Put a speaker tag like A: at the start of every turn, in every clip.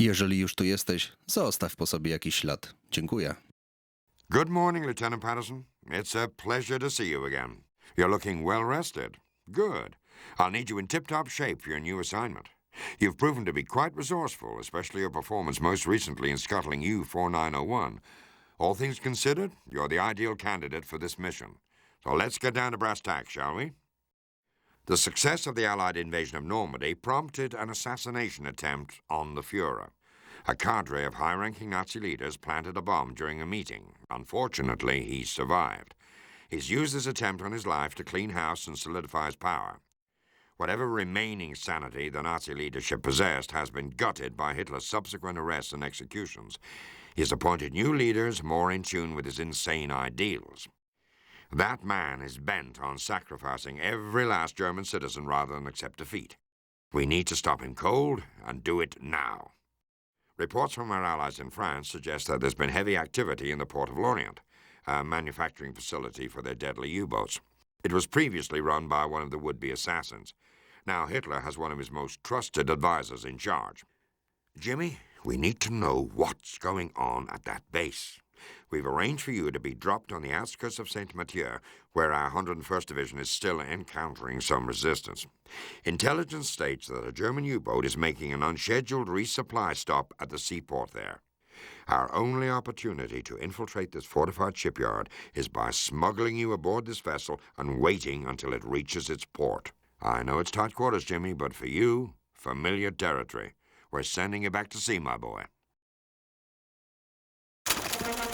A: Jeżeli już tu jesteś, zostaw po sobie jakiś ślad. Dziękuję.
B: Good morning, Lieutenant Patterson. It's a pleasure to see you again. You're looking well rested. Good. I'll need you in tip top shape for your new assignment. You've proven to be quite resourceful, especially your performance most recently in scuttling U 4901. All things considered, you're the ideal candidate for this mission. So let's get down to brass tacks, shall we? The success of the Allied invasion of Normandy prompted an assassination attempt on the Fuhrer. A cadre of high ranking Nazi leaders planted a bomb during a meeting. Unfortunately, he survived. He's used this attempt on his life to clean house and solidify his power. Whatever remaining sanity the Nazi leadership possessed has been gutted by Hitler's subsequent arrests and executions. He has appointed new leaders more in tune with his insane ideals. That man is bent on sacrificing every last German citizen rather than accept defeat. We need to stop him cold and do it now. Reports from our allies in France suggest that there's been heavy activity in the port of Lorient, a manufacturing facility for their deadly U-boats. It was previously run by one of the would-be assassins. Now Hitler has one of his most trusted advisors in charge. Jimmy, we need to know what's going on at that base. We've arranged for you to be dropped on the outskirts of Saint Mathieu, where our 101st Division is still encountering some resistance. Intelligence states that a German U-boat is making an unscheduled resupply stop at the seaport there. Our only opportunity to infiltrate this fortified shipyard is by smuggling you aboard this vessel and waiting until it reaches its port. I know it's tight quarters, Jimmy, but for you, familiar territory. We're sending you back to sea, my boy.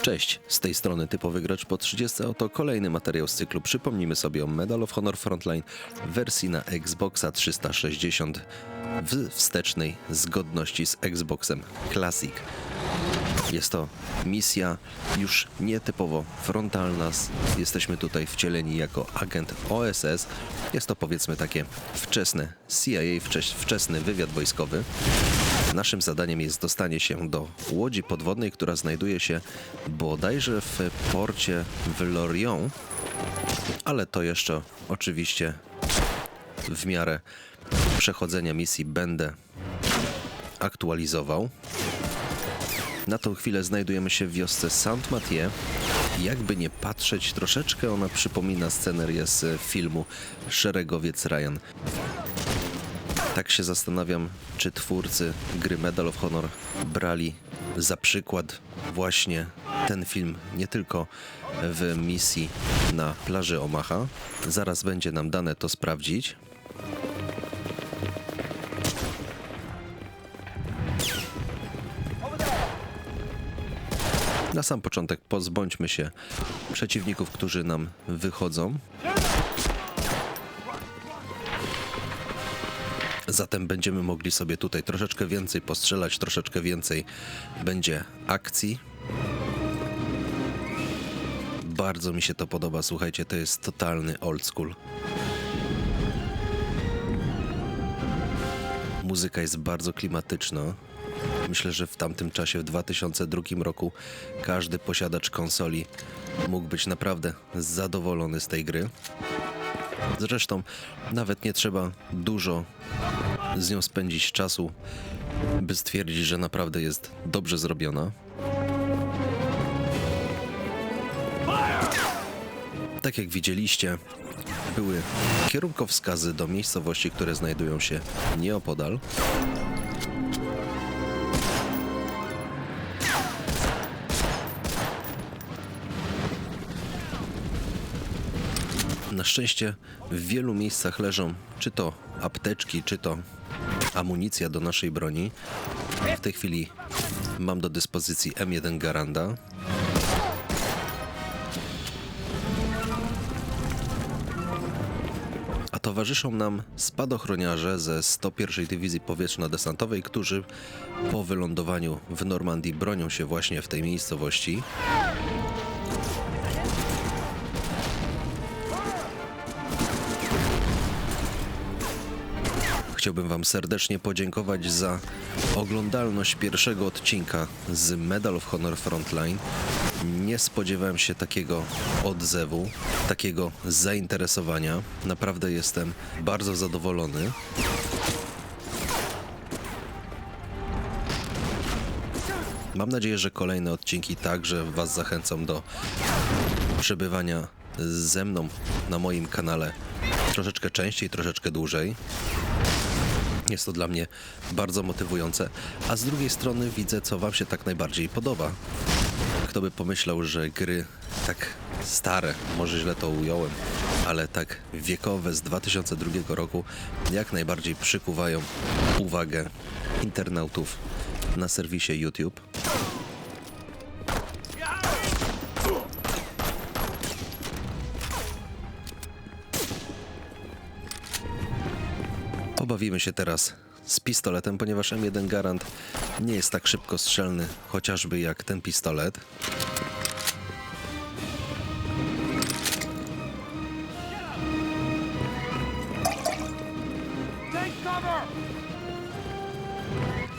A: Cześć, z tej strony typowy gracz po 30. Oto kolejny materiał z cyklu. Przypomnimy sobie o Medal of Honor Frontline w wersji na Xboxa 360 w wstecznej zgodności z Xboxem Classic. Jest to misja już nietypowo frontalna. Jesteśmy tutaj wcieleni jako agent OSS. Jest to powiedzmy takie wczesne CIA, wczesny wywiad wojskowy. Naszym zadaniem jest dostanie się do łodzi podwodnej, która znajduje się bodajże w porcie w Lorient, ale to jeszcze oczywiście w miarę przechodzenia misji będę aktualizował. Na tą chwilę znajdujemy się w wiosce Saint-Mathieu. Jakby nie patrzeć, troszeczkę ona przypomina scenerię z filmu Szeregowiec Ryan. Tak się zastanawiam, czy twórcy gry Medal of Honor brali za przykład właśnie ten film nie tylko w misji na plaży Omaha. Zaraz będzie nam dane to sprawdzić. Na sam początek pozbądźmy się przeciwników, którzy nam wychodzą. Zatem będziemy mogli sobie tutaj troszeczkę więcej postrzelać, troszeczkę więcej będzie akcji. Bardzo mi się to podoba, słuchajcie, to jest totalny old school. Muzyka jest bardzo klimatyczna. Myślę, że w tamtym czasie, w 2002 roku, każdy posiadacz konsoli mógł być naprawdę zadowolony z tej gry. Zresztą nawet nie trzeba dużo z nią spędzić czasu, by stwierdzić, że naprawdę jest dobrze zrobiona. Tak jak widzieliście, były kierunkowskazy do miejscowości, które znajdują się nieopodal. Szczęście w wielu miejscach leżą czy to apteczki, czy to amunicja do naszej broni. W tej chwili mam do dyspozycji M1 Garanda. A towarzyszą nam spadochroniarze ze 101 Dywizji Powietrzno-Desantowej, którzy po wylądowaniu w Normandii bronią się właśnie w tej miejscowości. Chciałbym Wam serdecznie podziękować za oglądalność pierwszego odcinka z Medal of Honor Frontline. Nie spodziewałem się takiego odzewu, takiego zainteresowania. Naprawdę jestem bardzo zadowolony. Mam nadzieję, że kolejne odcinki także Was zachęcą do przebywania ze mną na moim kanale troszeczkę częściej, troszeczkę dłużej. Jest to dla mnie bardzo motywujące, a z drugiej strony widzę, co Wam się tak najbardziej podoba. Kto by pomyślał, że gry tak stare, może źle to ująłem, ale tak wiekowe z 2002 roku jak najbardziej przykuwają uwagę internautów na serwisie YouTube. Pobawimy się teraz z pistoletem, ponieważ M1 Garant nie jest tak szybko strzelny, chociażby jak ten pistolet.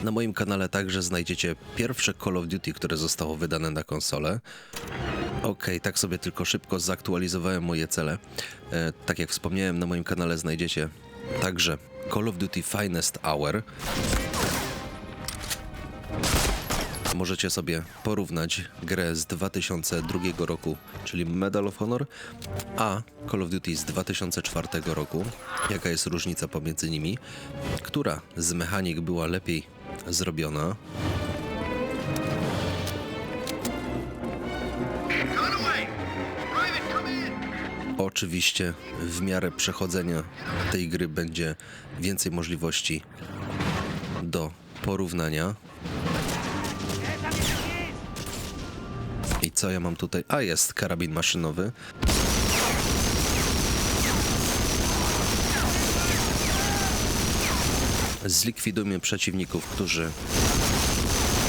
A: Na moim kanale także znajdziecie pierwsze Call of Duty, które zostało wydane na konsolę. Okej, tak sobie tylko szybko zaktualizowałem moje cele. E, tak jak wspomniałem, na moim kanale znajdziecie także Call of Duty Finest Hour. Możecie sobie porównać grę z 2002 roku, czyli Medal of Honor, a Call of Duty z 2004 roku. Jaka jest różnica pomiędzy nimi? Która z mechanik była lepiej zrobiona? Oczywiście w miarę przechodzenia tej gry będzie więcej możliwości do porównania. I co ja mam tutaj? A jest karabin maszynowy. Zlikwidujmy przeciwników, którzy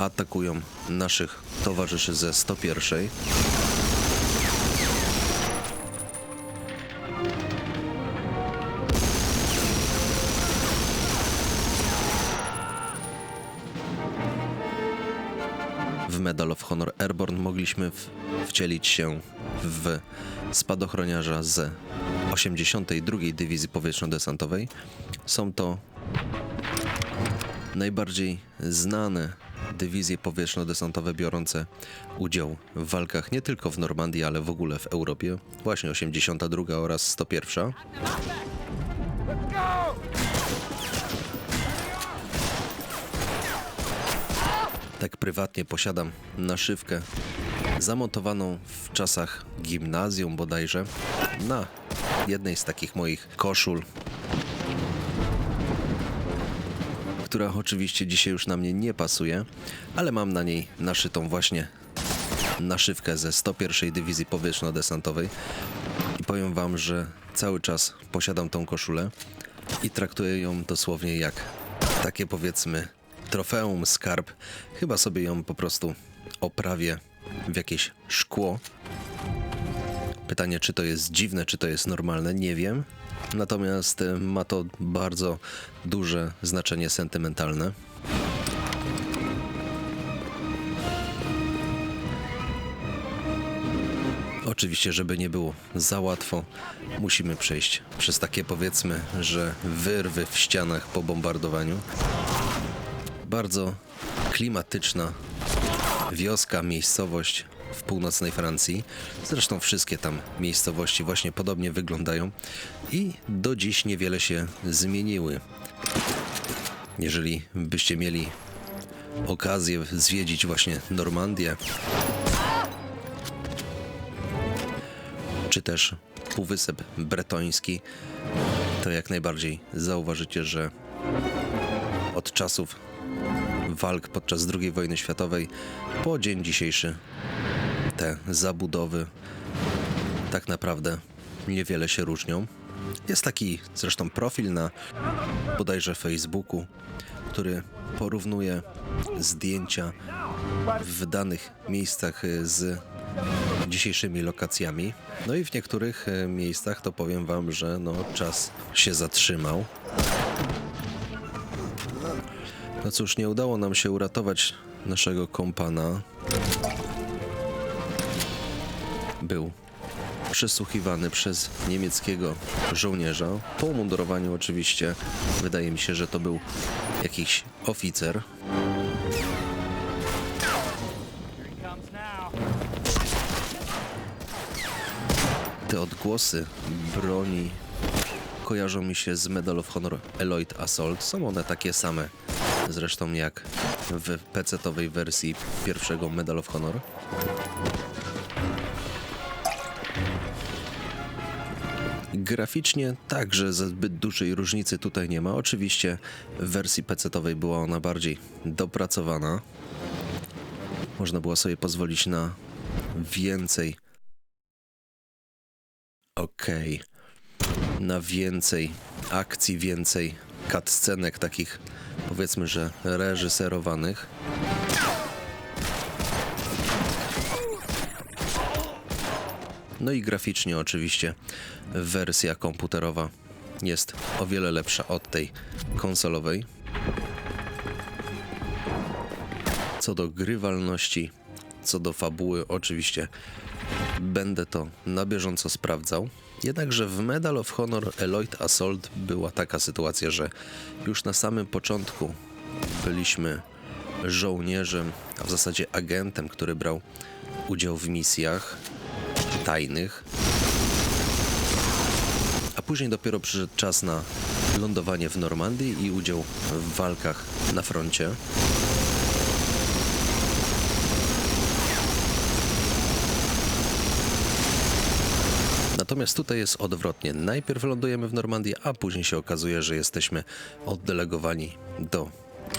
A: atakują naszych towarzyszy ze 101. Mogliśmy w, wcielić się w spadochroniarza z 82. Dywizji Powietrzno-Desantowej. Są to najbardziej znane dywizje powietrzno-desantowe biorące udział w walkach nie tylko w Normandii, ale w ogóle w Europie. Właśnie 82 oraz 101. Tak prywatnie posiadam naszywkę zamontowaną w czasach gimnazjum bodajże na jednej z takich moich koszul, która oczywiście dzisiaj już na mnie nie pasuje, ale mam na niej naszytą właśnie naszywkę ze 101 Dywizji Powietrzno-Desantowej. I powiem wam, że cały czas posiadam tą koszulę i traktuję ją dosłownie jak takie powiedzmy trofeum, skarb. Chyba sobie ją po prostu oprawię w jakieś szkło. Pytanie, czy to jest dziwne, czy to jest normalne, nie wiem. Natomiast e, ma to bardzo duże znaczenie sentymentalne. Oczywiście, żeby nie było za łatwo, musimy przejść przez takie powiedzmy, że wyrwy w ścianach po bombardowaniu. Bardzo klimatyczna wioska, miejscowość w północnej Francji. Zresztą wszystkie tam miejscowości właśnie podobnie wyglądają i do dziś niewiele się zmieniły. Jeżeli byście mieli okazję zwiedzić właśnie Normandię, czy też Półwysep Bretoński, to jak najbardziej zauważycie, że od czasów walk podczas II wojny światowej po dzień dzisiejszy te zabudowy tak naprawdę niewiele się różnią. Jest taki zresztą profil na bodajże Facebooku, który porównuje zdjęcia w danych miejscach z dzisiejszymi lokacjami. No i w niektórych e, miejscach to powiem wam, że no, czas się zatrzymał. No cóż, nie udało nam się uratować naszego kompana. Był przesłuchiwany przez niemieckiego żołnierza. Po umundurowaniu oczywiście. Wydaje mi się, że to był jakiś oficer. Te odgłosy broni kojarzą mi się z Medal of Honor Eloyd Assault. Są one takie same zresztą jak w PC-owej wersji pierwszego Medal of Honor. Graficznie także zbyt dużej różnicy tutaj nie ma. Oczywiście w wersji PC-owej była ona bardziej dopracowana. Można było sobie pozwolić na więcej. Okej. Na więcej akcji, więcej cutscenek takich powiedzmy, że reżyserowanych. No i graficznie oczywiście wersja komputerowa jest o wiele lepsza od tej konsolowej. Co do grywalności, co do fabuły, oczywiście będę to na bieżąco sprawdzał. Jednakże w Medal of Honor Eloyd Assault była taka sytuacja, że już na samym początku byliśmy żołnierzem, a w zasadzie agentem, który brał udział w misjach tajnych. A później dopiero przyszedł czas na lądowanie w Normandii i udział w walkach na froncie. Natomiast tutaj jest odwrotnie. Najpierw lądujemy w Normandii, a później się okazuje, że jesteśmy oddelegowani do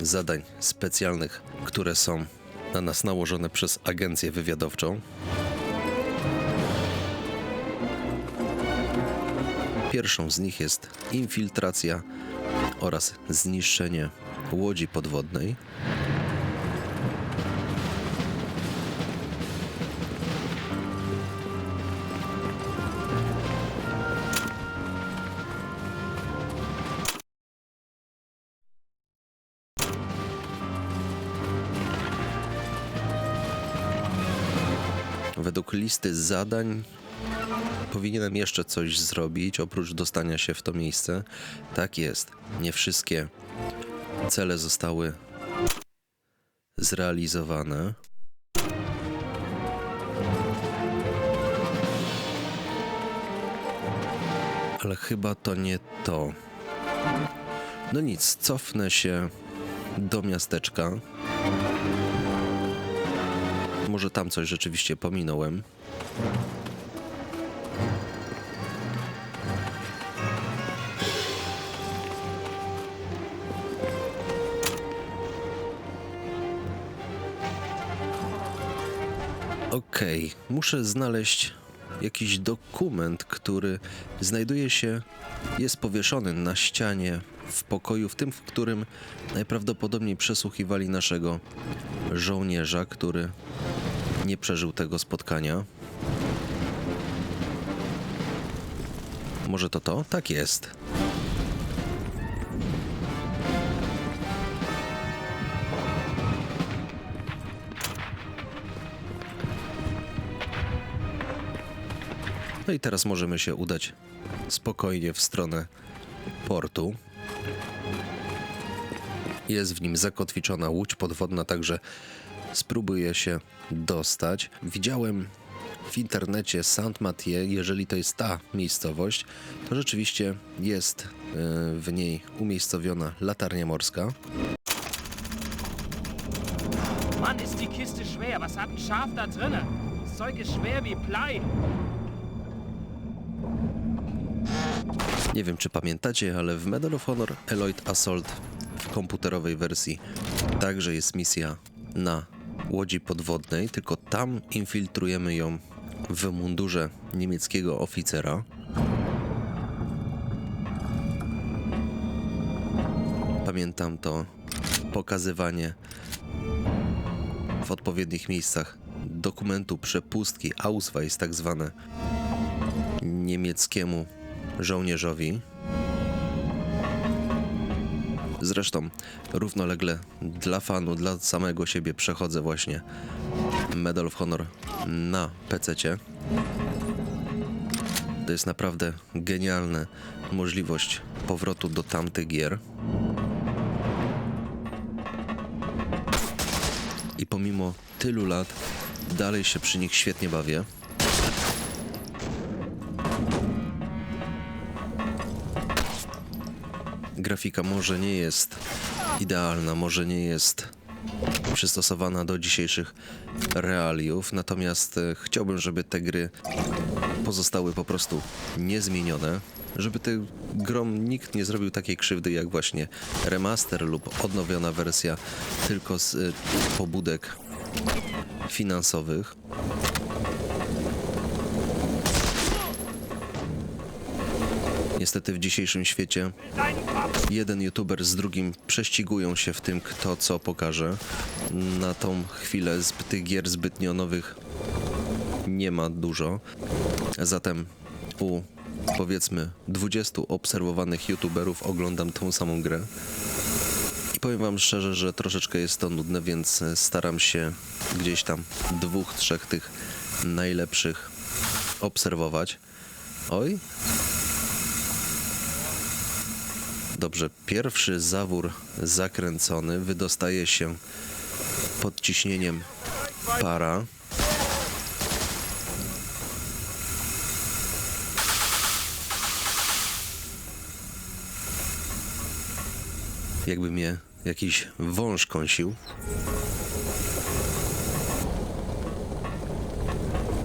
A: zadań specjalnych, które są na nas nałożone przez agencję wywiadowczą. Pierwszą z nich jest infiltracja oraz zniszczenie łodzi podwodnej. Według listy zadań powinienem jeszcze coś zrobić oprócz dostania się w to miejsce. Tak jest. Nie wszystkie cele zostały zrealizowane. Ale chyba to nie to. No nic, cofnę się do miasteczka. Może tam coś rzeczywiście pominąłem. Okej, muszę znaleźć jakiś dokument, który znajduje się, jest powieszony na ścianie w pokoju, w tym, w którym najprawdopodobniej przesłuchiwali naszego żołnierza, który nie przeżył tego spotkania. Może to to? Tak jest. No i teraz możemy się udać spokojnie w stronę portu. Jest w nim zakotwiczona łódź podwodna, także spróbuję się dostać. Widziałem w internecie Saint-Mathieu, jeżeli to jest ta miejscowość, to rzeczywiście jest y, w niej umiejscowiona latarnia morska.
C: Mann, ist die Kiste schwer. Was hat ein Schaf da drinne? Das Zeug ist schwer wie Blei.
A: Nie wiem, czy pamiętacie, ale w Medal of Honor Eloyd Assault w komputerowej wersji także jest misja na łodzi podwodnej, tylko tam infiltrujemy ją w mundurze niemieckiego oficera. Pamiętam to pokazywanie w odpowiednich miejscach dokumentu przepustki Ausweis, tak zwane niemieckiemu żołnierzowi. Zresztą równolegle dla fanu, dla samego siebie przechodzę właśnie Medal of Honor na PC. To jest naprawdę genialna możliwość powrotu do tamtych gier. I pomimo tylu lat dalej się przy nich świetnie bawię. Grafika może nie jest idealna, może nie jest przystosowana do dzisiejszych realiów, natomiast e, chciałbym, żeby te gry pozostały po prostu niezmienione, żeby tym grom nikt nie zrobił takiej krzywdy jak właśnie remaster lub odnowiona wersja tylko z y, pobudek finansowych. Niestety w dzisiejszym świecie jeden youtuber z drugim prześcigują się w tym, kto co pokaże. Na tą chwilę z tych gier zbytnio nowych nie ma dużo. Zatem u powiedzmy 20 obserwowanych youtuberów oglądam tą samą grę. I powiem wam szczerze, że troszeczkę jest to nudne, więc staram się gdzieś tam dwóch, trzech tych najlepszych obserwować. Oj. Dobrze, pierwszy zawór zakręcony wydostaje się pod ciśnieniem para. jakby mnie jakiś wąż kąsił.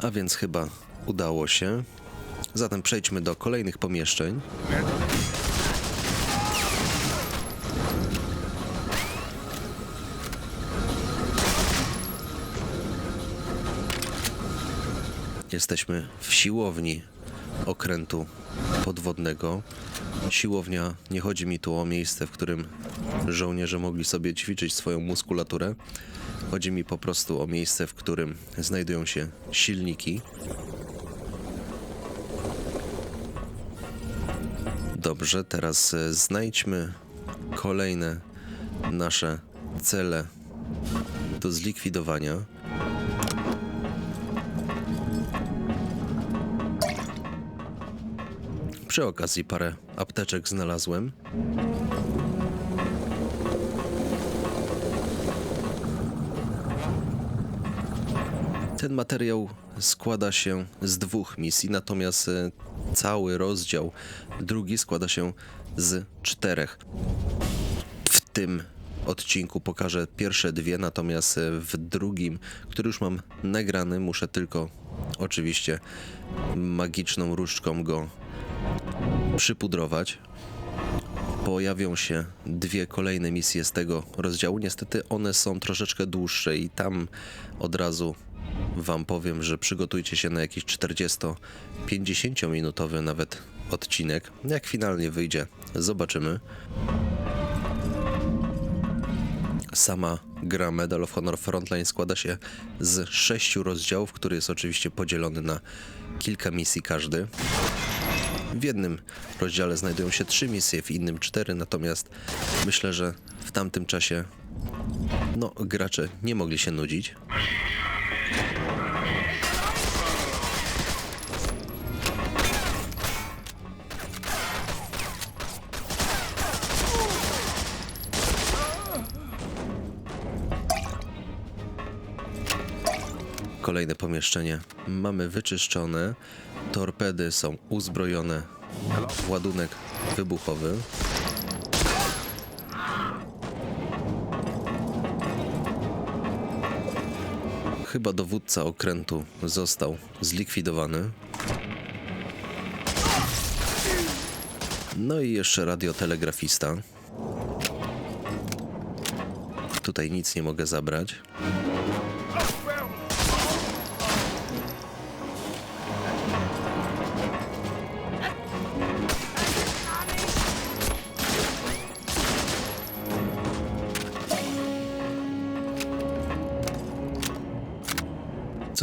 A: A więc chyba udało się. Zatem przejdźmy do kolejnych pomieszczeń. Jesteśmy w siłowni okrętu podwodnego. Siłownia, nie chodzi mi tu o miejsce, w którym żołnierze mogli sobie ćwiczyć swoją muskulaturę. Chodzi mi po prostu o miejsce, w którym znajdują się silniki. Dobrze, teraz e, znajdźmy kolejne nasze cele do zlikwidowania. Przy okazji parę apteczek znalazłem. Ten materiał składa się z dwóch misji, natomiast e, cały rozdział drugi składa się z czterech. W tym odcinku pokażę pierwsze dwie, natomiast e, w drugim, który już mam nagrany, muszę tylko oczywiście magiczną różdżką go przypudrować. Pojawią się dwie kolejne misje z tego rozdziału. Niestety one są troszeczkę dłuższe i tam od razu wam powiem, że przygotujcie się na jakiś 40-50 minutowy nawet odcinek. Jak finalnie wyjdzie, zobaczymy. Sama gra Medal of Honor Frontline składa się z sześciu rozdziałów, który jest oczywiście podzielony na kilka misji każdy. W jednym rozdziale znajdują się trzy misje, w innym cztery, natomiast myślę, że w tamtym czasie no, gracze nie mogli się nudzić. Kolejne pomieszczenie mamy wyczyszczone. Torpedy są uzbrojone. Ładunek wybuchowy. Chyba dowódca okrętu został zlikwidowany. No i jeszcze radiotelegrafista. Tutaj nic nie mogę zabrać.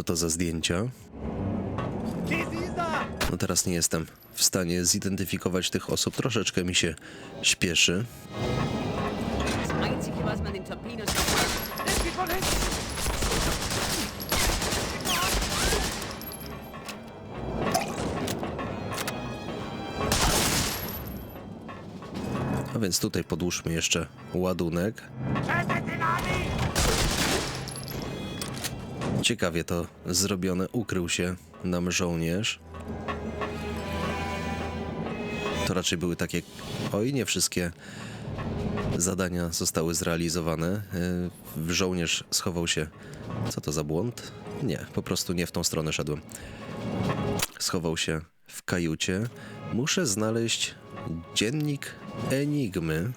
A: Co to za zdjęcia? No teraz nie jestem w stanie zidentyfikować tych osób. Troszeczkę mi się śpieszy. A więc tutaj podłóżmy jeszcze ładunek. Ciekawie to zrobione. Ukrył się nam żołnierz. to raczej były takie, oj, nie wszystkie zadania zostały zrealizowane. Y, Żołnierz schował się. Co to za błąd? Nie, po prostu nie w tą stronę szedłem. Schował się w kajucie. Muszę znaleźć dziennik Enigmy.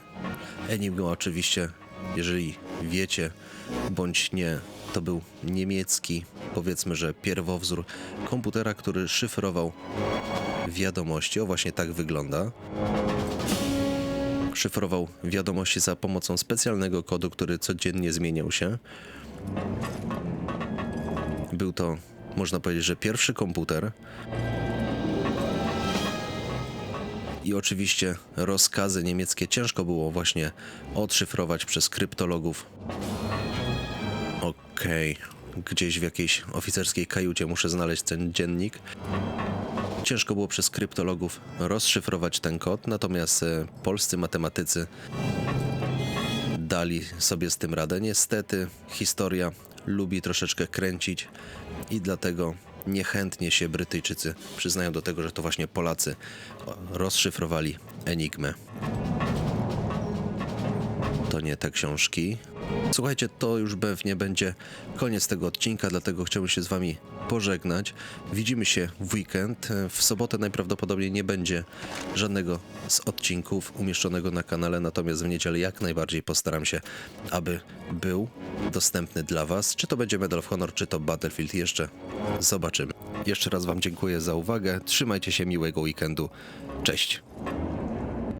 A: Enigma oczywiście, jeżeli wiecie bądź nie, to był niemiecki, powiedzmy, że pierwowzór komputera, który szyfrował wiadomości. O właśnie tak wygląda szyfrował wiadomości za pomocą specjalnego kodu, który codziennie zmieniał się. Był to, można powiedzieć, że pierwszy komputer. I oczywiście rozkazy niemieckie ciężko było właśnie odszyfrować przez kryptologów. Okej, gdzieś w jakiejś oficerskiej kajucie muszę znaleźć ten dziennik. Ciężko było przez kryptologów rozszyfrować ten kod, natomiast e, polscy matematycy dali sobie z tym radę. Niestety historia lubi troszeczkę kręcić i dlatego niechętnie się Brytyjczycy przyznają do tego, że to właśnie Polacy o, rozszyfrowali Enigmę. To nie te książki. Słuchajcie, to już pewnie będzie koniec tego odcinka, dlatego chciałbym się z Wami pożegnać. Widzimy się w weekend. W sobotę najprawdopodobniej nie będzie żadnego z odcinków umieszczonego na kanale, natomiast w niedzielę jak najbardziej postaram się, aby był dostępny dla Was. Czy to będzie Medal of Honor, czy to Battlefield, jeszcze zobaczymy. Jeszcze raz Wam dziękuję za uwagę. Trzymajcie się miłego weekendu. Cześć.